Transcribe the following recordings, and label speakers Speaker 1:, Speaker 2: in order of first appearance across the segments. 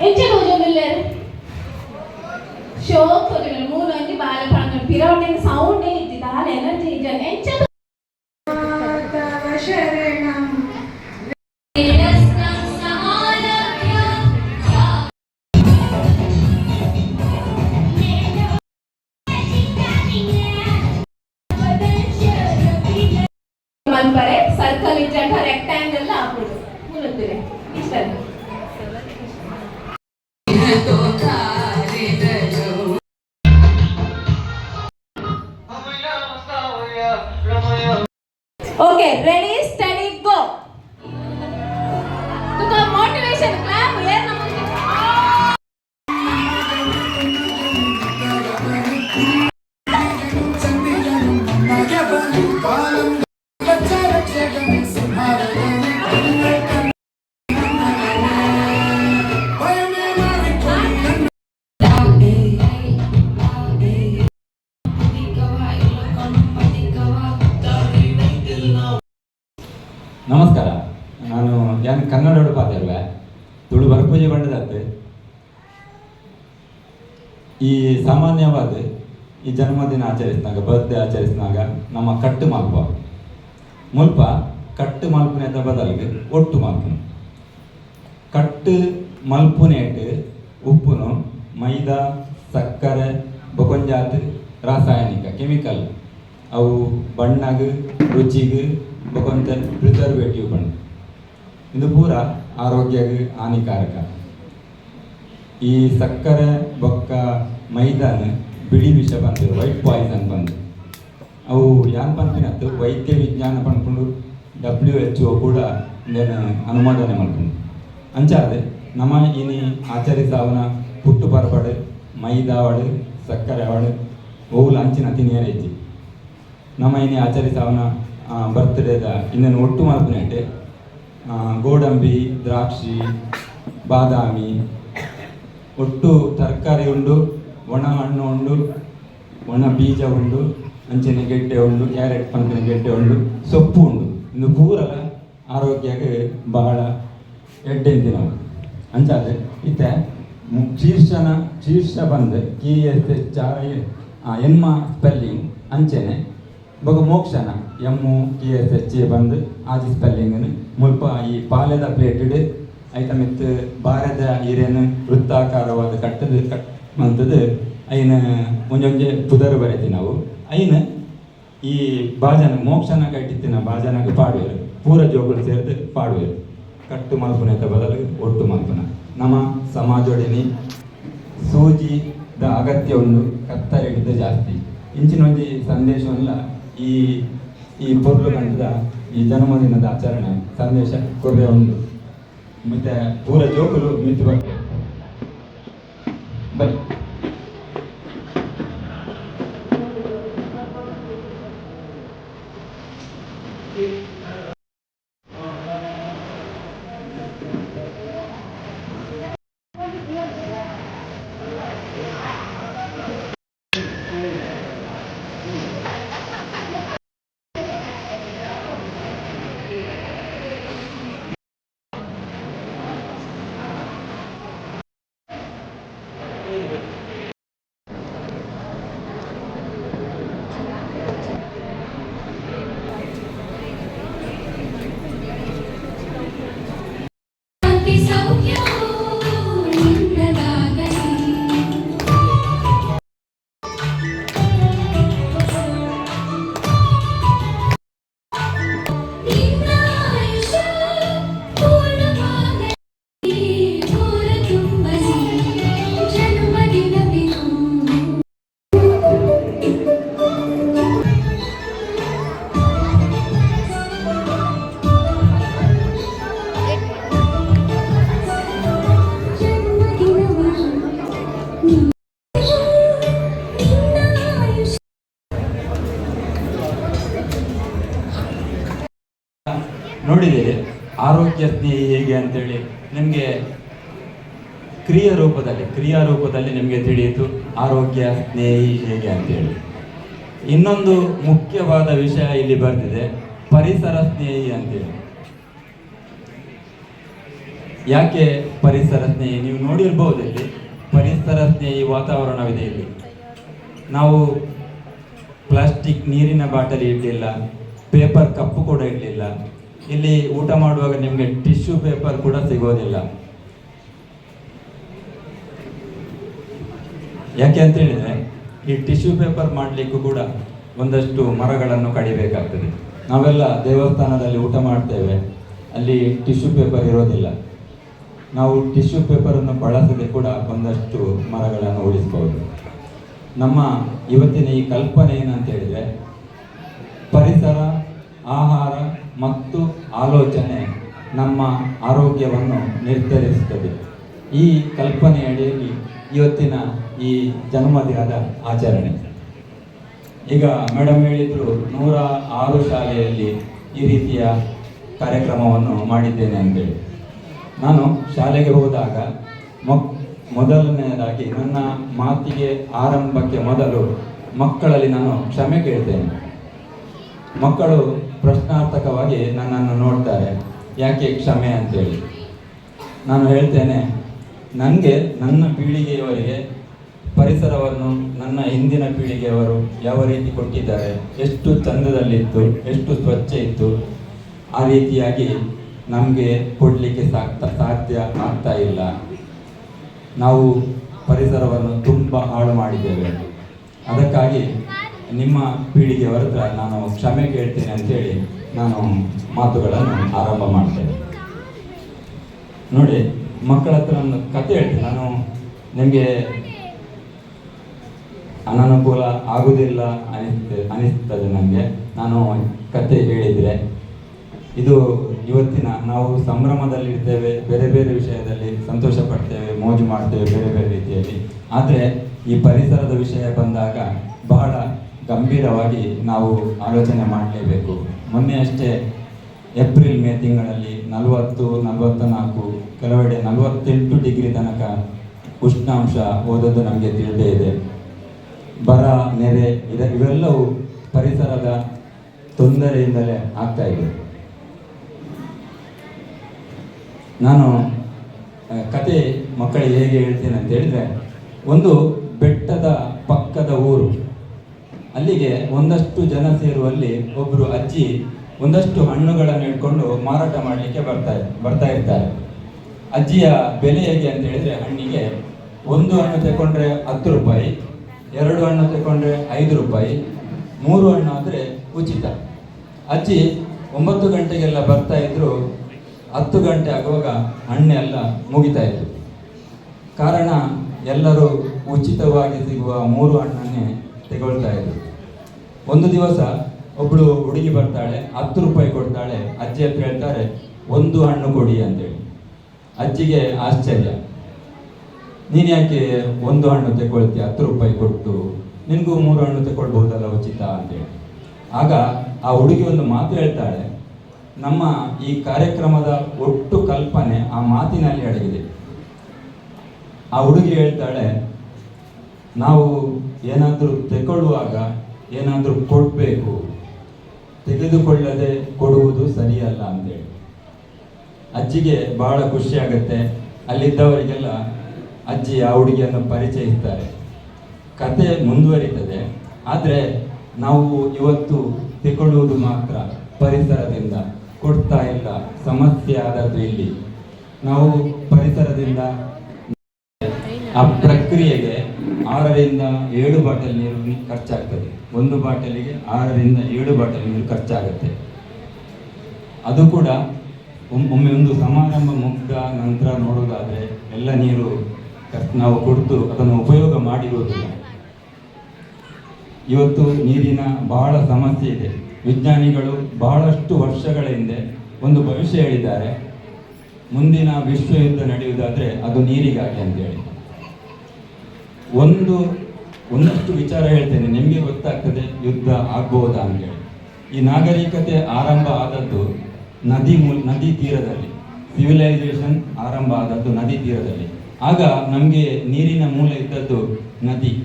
Speaker 1: ಎಂಚೆ ಹೋಜೊಂದಿಲ್ಲೇರು ಶೋಕ್ ಹೋಜೊಂದಿಲ್ಲ ಮೂರು ಅಂಜಿ ಬಾಲೆ ಪಳಂಗ ಪಿರವಣಿಗೆ ಸೌಂಡೇ ಇದ್ದಿದ್ದ ಹಾಲ ಎನರ್ಜಿ ಇಜ್ಜನೆ ಎಂಚೆ Okay, ready?
Speaker 2: ನಮಸ್ಕಾರ. ನಾನು ಯಾನ್ ಕನ್ನಡ ಉಡುಪಾತಿರ್ವೆ ತುಳು ಬರಪೂಜೆ ಬಂಡದತ್ತೆ ಈ ಸಾಮಾನ್ಯವಾದ ಈ ಜನ್ಮದಿನ ಆಚರಿಸಿದಾಗ ಬರ್ತ್ಡೇ ಆಚರಿಸಿದಾಗ ನಮ್ಮ ಕಟ್ಟು ಮಲ್ಪ. ಮುಲ್ಪ ಕಟ್ಟು ಮಲ್ಪುನೆದ ಬದಲಿಗೆ ಒಟ್ಟು ಮಲ್ಪುನು. ಕಟ್ಟು ಮಲ್ಪುನೇಟ್ ಉಪ್ಪುನು, ಮೈದಾ, ಸಕ್ಕರೆ, ಬೊಕೊಂಜಾತ್, ರಾಸಾಯನಿಕ, ಕೆಮಿಕಲ್. ಅವು ಬಣ್ಣಗ, ರುಚಿಗ್ ಬೊಕೊಂತ ಪ್ರಿಸರ್ವೇಟಿವ್ ಬಣ್ಣ ಇದು ಪೂರ ಆರೋಗ್ಯಗ್ ಹಾನಿಕಾರಕ. ಈ ಸಕ್ಕರೆ, ಬೊಕ್ಕ, ಮೈದಾನ, ಬಿಳಿ ವಿಷ ಬಂದು ವೈಟ್ ಪಾಯ್ಸನ್ ಬಂದು ಅವು ಯಾನ್ ಪನ್ಪಿನತ್ತು ವೈದ್ಯ ವಿಜ್ಞಾನ ಪನ್ಕೊಂಡು ಡಬ್ಲ್ಯೂ ಎಚ್ ಒ ಕೂಡ ಅನುಮೋದನೆ ಮಾಡ್ಕೊಂಡು. ಅಂಚಾದೆ ನಮ್ಮ ಇನಿ ಆಚರಿಸಾವನ ಪುಟ್ಟು ಪರ್ಪಡೆ ಮೈದಾವಡು ಸಕ್ಕರೆ ಅವಳು ಓವು ಲಂಚಿನ ಇಜ್ಜಿ ನಮ್ಮ ಇನಿ ಆಚರಿಸಾವನ ಬರ್ತ್ಡೇದ ಇನ್ನೇನು ಒಟ್ಟು ಮಲ್ಪನೆಟ್ಟೆ ಗೋಡಂಬಿ, ದ್ರಾಕ್ಷಿ, ಬಾದಾಮಿ, ಒಟ್ಟು ತರಕಾರಿ ಉಂಡು, ಒಣ ಹಣ್ಣು ಉಂಡು, ಒಣ ಬೀಜ ಉಂಡು, ಅಂಚಿನ ಗೆಡ್ಡೆ ಉಂಡು, ಕ್ಯಾರೆಟ್ ಪಂಪಿನ ಗೆಡ್ಡೆ ಉಂಡು, ಸೊಪ್ಪು ಉಂಡು. ಇನ್ನು ಪೂರ ಆರೋಗ್ಯಕ್ಕೆ ಬಹಳ ಎಡ್ಡೆ ನಾವು. ಅಂಚಾದ್ರೆ ಇತ್ತೆ ಶೀರ್ಷನ, ಶೀರ್ಷ ಬಂದು ಕಿ ಎಸ್ ಆರ್ ಎನ್ಮ ಸ್ಪೆಲ್ಲಿಂಗ್, ಅಂಚೆನೆ ಬೊಕ ಮೋಕ್ಷನ M K S H A ಬಂದು ಆದಿ ಸ್ಪೆಲ್ಲಿಂಗ್ ಮುಲ್ಪ ಈ ಪಾಲೆದ ಪ್ಲೇಟೆಡ್ ಐತ ಮಿತ್ ಬಾರದ ಹಿರೇನು ವೃತ್ತಾಕಾರವಾದ ಕಟ್ಟದ ಕಟ್ ಐನ ಒಂಜೊಂಜೆ ಪುದರ್ ಬರೆತಿ ನಾವು. ಐನ ಈ ಬಾಜನ ಮೋಕ್ಷನ ಕಟ್ಟಿತ್ತಿನ ಬಾಜನಗ ಪಾಡುವೆರು. ಪೂರ ಜೋಗುಲು ಸೇರ್ದು ಪಾಡುವೆರು. ಕಟ್ಟು ಮಲ್ಪುನೆತ ಬದಲು ಒಟ್ಟು ಮಲ್ಪುನ. ನಮ್ಮ ಸಮಾಜೊಡಿನಿ ಸೂಜಿದ ಅಗತ್ಯವನ್ನು ಕತ್ತರಿಡಿದ ಜಾಸ್ತಿ. ಇಂಚಿನ ಸಂದೇಶವನ್ನ ಈ ಈ ಪೊರ್ಲು ಕಂಡದ ಈ ಜನ್ಮದಿನದ ಆಚರಣೆ ಸಂದೇಶ ಕೊರ್ರೆ ಒಂದು. ಮತ್ತೆ ಪೂರ ಜೋಕುಲು ಬಗ್ಗೆ ಬನ್ನಿ. ನೋಡಿದ್ದೀರಿ, ಆರೋಗ್ಯ ಸ್ನೇಹಿ ಹೇಗೆ ಅಂತೇಳಿ. ನಿಮಗೆ ಕ್ರಿಯಾ ರೂಪದಲ್ಲಿ ಕ್ರಿಯಾ ರೂಪದಲ್ಲಿ ನಿಮಗೆ ತಿಳಿಯಿತು, ಆರೋಗ್ಯ ಸ್ನೇಹಿ ಹೇಗೆ ಅಂತೇಳಿ. ಇನ್ನೊಂದು ಮುಖ್ಯವಾದ ವಿಷಯ ಇಲ್ಲಿ ಬರ್ತಿದೆ, ಪರಿಸರ ಸ್ನೇಹಿ ಅಂತೇಳಿ. ಯಾಕೆ ಪರಿಸರ ಸ್ನೇಹಿ ನೀವು ನೋಡಿರ್ಬೋದು ಇಲ್ಲಿ, ಪರಿಸರ ಸ್ನೇಹಿ ವಾತಾವರಣವಿದೆ ಇಲ್ಲಿ. ನಾವು ಪ್ಲಾಸ್ಟಿಕ್ ನೀರಿನ ಬಾಟಲಿ ಇಡಲಿಲ್ಲ, ಪೇಪರ್ ಕಪ್ಪು ಕೂಡ ಇಡಲಿಲ್ಲ ಇಲ್ಲಿ ಊಟ ಮಾಡುವಾಗ ನಿಮಗೆ ಟಿಶ್ಯೂ ಪೇಪರ್ ಕೂಡ ಸಿಗೋದಿಲ್ಲ. ಯಾಕೆ ಅಂತ ಹೇಳಿದ್ರೆ, ಈ ಟಿಶ್ಯೂ ಪೇಪರ್ ಮಾಡಲಿಕ್ಕೂ ಕೂಡ ಒಂದಷ್ಟು ಮರಗಳನ್ನು ಕಡಿಬೇಕಾಗ್ತದೆ. ನಾವೆಲ್ಲ ದೇವಸ್ಥಾನದಲ್ಲಿ ಊಟ ಮಾಡ್ತೇವೆ, ಅಲ್ಲಿ ಟಿಶ್ಯೂ ಪೇಪರ್ ಇರೋದಿಲ್ಲ. ನಾವು ಟಿಶ್ಯೂ ಪೇಪರನ್ನು ಬಳಸದೆ ಕೂಡ ಒಂದಷ್ಟು ಮರಗಳನ್ನು ಉಳಿಸ್ಬೋದು. ನಮ್ಮ ಇವತ್ತಿನ ಈ ಕಲ್ಪನೆ ಏನಂತ ಹೇಳಿದ್ರೆ, ಪರಿಸರ, ಆಹಾರ ಮತ್ತು ಆಲೋಚನೆ ನಮ್ಮ ಆರೋಗ್ಯವನ್ನು ನಿರ್ಧರಿಸುತ್ತದೆ. ಈ ಕಲ್ಪನೆಯಡಿಯಲ್ಲಿ ಇವತ್ತಿನ ಈ ಜನ್ಮದಿನದ ಆಚರಣೆ. ಈಗ ಮೇಡಮ್ ಹೇಳಿದ್ರು ನೂರ ಆರು ಶಾಲೆಯಲ್ಲಿ ಈ ರೀತಿಯ ಕಾರ್ಯಕ್ರಮವನ್ನು ಮಾಡಿದ್ದೇನೆ ಅಂತೇಳಿ ನಾನು ಶಾಲೆಗೆ ಹೋದಾಗ ಮಕ್, ಮೊದಲನೆಯದಾಗಿ ನನ್ನ ಮಾತಿಗೆ ಆರಂಭಕ್ಕೆ ಮೊದಲು ಮಕ್ಕಳಲ್ಲಿ ನಾನು ಕ್ಷಮೆ ಕೇಳ್ತೇನೆ. ಮಕ್ಕಳು ಪ್ರಶ್ನಾರ್ಥಕವಾಗಿ ನನ್ನನ್ನು ನೋಡ್ತಾರೆ. ಯಾಕೆ ಕ್ಷಮೆ ಅಂತೇಳಿ. ನಾನು ಹೇಳ್ತೇನೆ, ನನಗೆ ನನ್ನ ಪೀಳಿಗೆಯವರಿಗೆ ಪರಿಸರವನ್ನು ನನ್ನ ಹಿಂದಿನ ಪೀಳಿಗೆಯವರು ಯಾವ ರೀತಿ ಕೊಟ್ಟಿದ್ದಾರೆ, ಎಷ್ಟು ಚಂದದಲ್ಲಿತ್ತು, ಎಷ್ಟು ಸ್ವಚ್ಛ ಇತ್ತು, ಆ ರೀತಿಯಾಗಿ ನಮಗೆ ಕೊಡಲಿಕ್ಕೆ ಸಾಕ್ತಾ, ಸಾಧ್ಯ ಆಗ್ತಾ ಇಲ್ಲ. ನಾವು ಪರಿಸರವನ್ನು ತುಂಬ ಹಾಳು ಮಾಡಿದ್ದೇವೆ. ಅದಕ್ಕಾಗಿ ನಿಮ್ಮ ಪೀಳಿಗೆ ಹತ್ರ ನಾನು ಕ್ಷಮೆ ಕೇಳ್ತೇನೆ ಅಂತೇಳಿ ನಾನು ಮಾತುಗಳನ್ನು ಆರಂಭ ಮಾಡ್ತೇನೆ. ನೋಡಿ, ಮಕ್ಕಳ ಹತ್ರ ಒಂದು ಕತೆ ಹೇಳ್ತೇನೆ ನಾನು ನಿಮಗೆ ಅನನುಕೂಲ ಆಗುವುದಿಲ್ಲ ಅನಿಸ್ತ, ಅನಿಸ್ತದೆ ನನಗೆ ನಾನು ಕತೆ ಹೇಳಿದರೆ, ಇದು ಇವತ್ತಿನ ನಾವು ಸಂಭ್ರಮದಲ್ಲಿರ್ತೇವೆ ಬೇರೆ ಬೇರೆ ವಿಷಯದಲ್ಲಿ ಸಂತೋಷ ಪಡ್ತೇವೆ, ಮೋಜು ಮಾಡ್ತೇವೆ, ಬೇರೆ ಬೇರೆ ರೀತಿಯಲ್ಲಿ. ಆದರೆ ಈ ಪರಿಸರದ ವಿಷಯ ಬಂದಾಗ ಬಹಳ ಗಂಭೀರವಾಗಿ ನಾವು ಆಲೋಚನೆ ಮಾಡಲೇಬೇಕು. ಮೊನ್ನೆ ಅಷ್ಟೇ ಏಪ್ರಿಲ್, ಮೇ ತಿಂಗಳಲ್ಲಿ ನಲವತ್ತು ನಲವತ್ತ ನಾಲ್ಕು ಕೆಲವೆಡೆ ನಲವತ್ತೆಂಟು ಡಿಗ್ರಿ ತನಕ ಉಷ್ಣಾಂಶ ಓದೋದು ನಮಗೆ ತಿಳಿದೇ ಇದೆ. ಬರ, ನೆರೆ ಇದ, ಇವೆಲ್ಲವೂ ಪರಿಸರದ ತೊಂದರೆಯಿಂದಲೇ ಆಗ್ತಾ ಇದೆ. ನಾನು ಕತೆ ಮಕ್ಕಳಿಗೆ ಹೇಗೆ ಹೇಳ್ತೇನೆ ಅಂತ ಹೇಳಿದ್ರೆ, ಒಂದು ಬೆಟ್ಟದ ಪಕ್ಕದ ಊರು ಅಲ್ಲಿಗೆ ಒಂದಷ್ಟು ಜನ ಸೇರುವಲ್ಲಿ ಒಬ್ಬರು ಅಜ್ಜಿ ಒಂದಷ್ಟು ಹಣ್ಣುಗಳನ್ನು ಇಟ್ಕೊಂಡು ಮಾರಾಟ ಮಾಡಲಿಕ್ಕೆ ಬರ್ತಾ ಬರ್ತಾ ಇರ್ತಾರೆ. ಅಜ್ಜಿಯ ಬೆಲೆ ಹೇಗೆ ಅಂತ ಹೇಳಿದ್ರೆ ಹಣ್ಣಿಗೆ ಒಂದು ಹಣ್ಣು ತಗೊಂಡ್ರೆ ಹತ್ತು ರೂಪಾಯಿ, ಎರಡು ಹಣ್ಣು ತಗೊಂಡ್ರೆ ಐದು ರೂಪಾಯಿ, ಮೂರು ಹಣ್ಣು ಆದರೆ ಉಚಿತ. ಅಜ್ಜಿ ಒಂಬತ್ತು ಗಂಟೆಗೆಲ್ಲ ಬರ್ತಾ ಇದ್ರು, ಹತ್ತು ಗಂಟೆ ಆಗುವಾಗ ಹಣ್ಣೆಲ್ಲ ಮುಗಿತಾ ಇತ್ತು. ಕಾರಣ ಎಲ್ಲರೂ ಉಚಿತವಾಗಿ ಸಿಗುವ ಮೂರು ಹಣ್ಣನ್ನೇ ತಗೊಳ್ತಾ ಇದ್ರು. ಒಂದು ದಿವಸ ಒಬ್ಳು ಹುಡುಗಿ ಬರ್ತಾಳೆ, ಹತ್ತು ರೂಪಾಯಿ ಕೊಡ್ತಾಳೆ, ಅಜ್ಜಿ ಹತ್ರ ಹೇಳ್ತಾರೆ, ಒಂದು ಹಣ್ಣು ಕೊಡಿ ಅಂತೇಳಿ. ಅಜ್ಜಿಗೆ ಆಶ್ಚರ್ಯ. ನೀನು ಯಾಕೆ ಒಂದು ಹಣ್ಣು ತಗೊಳ್ತೀಯ ಹತ್ತು ರೂಪಾಯಿ ಕೊಟ್ಟು? ನಿನಗೂ ಮೂರು ಹಣ್ಣು ತಗೊಳ್ಬಹುದಲ್ಲ ಉಚಿತ? ಅಂತೇಳಿ. ಆಗ ಆ ಹುಡುಗಿ ಒಂದು ಮಾತು ಹೇಳ್ತಾಳೆ, ನಮ್ಮ ಈ ಕಾರ್ಯಕ್ರಮದ ಒಟ್ಟು ಕಲ್ಪನೆ ಆ ಮಾತಿನಲ್ಲಿ ಅಡಗಿದೆ. ಆ ಹುಡುಗಿ ಹೇಳ್ತಾಳೆ, ನಾವು ಏನಾದರೂ ತಗೊಳ್ಳುವಾಗ ಏನಾದರೂ ಕೊಡಬೇಕು. ತೆಗೆದುಕೊಳ್ಳದೆ ಕೊಡುವುದು ಸರಿಯಲ್ಲ ಅಂತೇಳಿ. ಅಜ್ಜಿಗೆ ಬಹಳ ಖುಷಿ ಆಗುತ್ತೆ. ಅಲ್ಲಿದ್ದವರಿಗೆಲ್ಲ ಅಜ್ಜಿ ಆ ಹುಡುಗಿಯನ್ನು ಪರಿಚಯಿಸ್ತಾರೆ. ಕತೆ ಮುಂದುವರಿತದೆ. ಆದರೆ ನಾವು ಇವತ್ತು ತಗೊಳ್ಳುವುದು ಮಾತ್ರ ಪರಿಸರದಿಂದ. ಕೊಡ್ತಾ ಇಲ್ಲ. ಸಮಸ್ಯೆ ಆದದ್ದು ಇಲ್ಲಿ. ನಾವು ಪರಿಸರದಿಂದ ಆ ಪ್ರಕ್ರಿಯೆಗೆ ಆರರಿಂದ ಏಳು ಬಾಟಲ್ ನೀರು ಖರ್ಚಾಗ್ತದೆ. ಒಂದು ಬಾಟಲಿಗೆ ಆರರಿಂದ ಏಳು ಬಾಟಲ್ ನೀರು ಖರ್ಚಾಗುತ್ತೆ. ಅದು ಕೂಡ ಒಮ್- ಒಮ್ಮೆ ಒಂದು ಸಮಾರಂಭ ಮುಗ್ದ ನಂತರ ನೋಡೋದಾದ್ರೆ ಎಲ್ಲ ನೀರು ನಾವು ಕೊಡ್ತು ಅದನ್ನು ಉಪಯೋಗ ಮಾಡಿರುವುದಿಲ್ಲ ಇವತ್ತು ನೀರಿನ ಬಹಳ ಸಮಸ್ಯೆ ಇದೆ. ವಿಜ್ಞಾನಿಗಳು ಬಹಳಷ್ಟು ವರ್ಷಗಳ ಹಿಂದೆ ಒಂದು ಭವಿಷ್ಯ ಹೇಳಿದ್ದಾರೆ. ಮುಂದಿನ ವಿಶ್ವ ಯುದ್ಧ ನಡೆಯುವುದಾದ್ರೆ ಅದು ನೀರಿಗಾಗಿ ಅಂತೇಳಿ. ಒಂದು, ಒಂದಷ್ಟು ವಿಚಾರ ಹೇಳ್ತೇನೆ. ನಿಮಗೆ ಗೊತ್ತಾಗ್ತದೆ ಯುದ್ಧ ಆಗ್ಬಹುದಾ ಅಂತೇಳಿ ಈ ನಾಗರಿಕತೆ ಆರಂಭ ಆದದ್ದು ನದಿ ಮೂಲ ನದಿ ತೀರದಲ್ಲಿ. ಸಿವಿಲೈಸೇಷನ್ ಆರಂಭ ಆದದ್ದು ನದಿ ತೀರದಲ್ಲಿ. ಆಗ ನಮಗೆ ನೀರಿನ ಮೂಲ ಇದ್ದದ್ದು ನದಿ.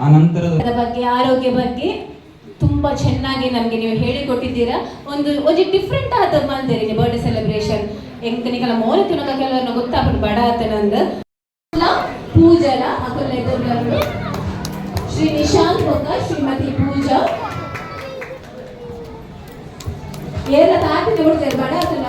Speaker 2: ಆ ನಂತರದ
Speaker 1: ಬಗ್ಗೆ, ಆರೋಗ್ಯ ಬಗ್ಗೆ ತುಂಬಾ ಚೆನ್ನಾಗಿ ನಮಗೆ ನೀವು ಹೇಳಿಕೊಟ್ಟಿದ್ದೀರಾ. ಒಂದು ಒಂದು ಡಿಫ್ರೆಂಟ್ ಆದ ಮಾಡ್ತೀರಿ ಬರ್ಡೇ ಸೆಲೆಬ್ರೇಷನ್ ಎಂಕನಿಕಲ ಮೋನೆ ತುನಕ ಕೆಲವರನ್ನ ಗೊತ್ತಾಗ್ಬಿಟ್ಟು ಬಡ ಆತನಂದ. ಪೂಜಲ ಅಕಲ್ ಎದುರು ಶ್ರೀ ನಿಶಾಂತ್ ಬೊಕ್ಕ ಶ್ರೀಮತಿ ಪೂಜಾ ಏರ ತಾಟಿ ನೋಡ್ತಾರೆ ಬಡ ಆತನ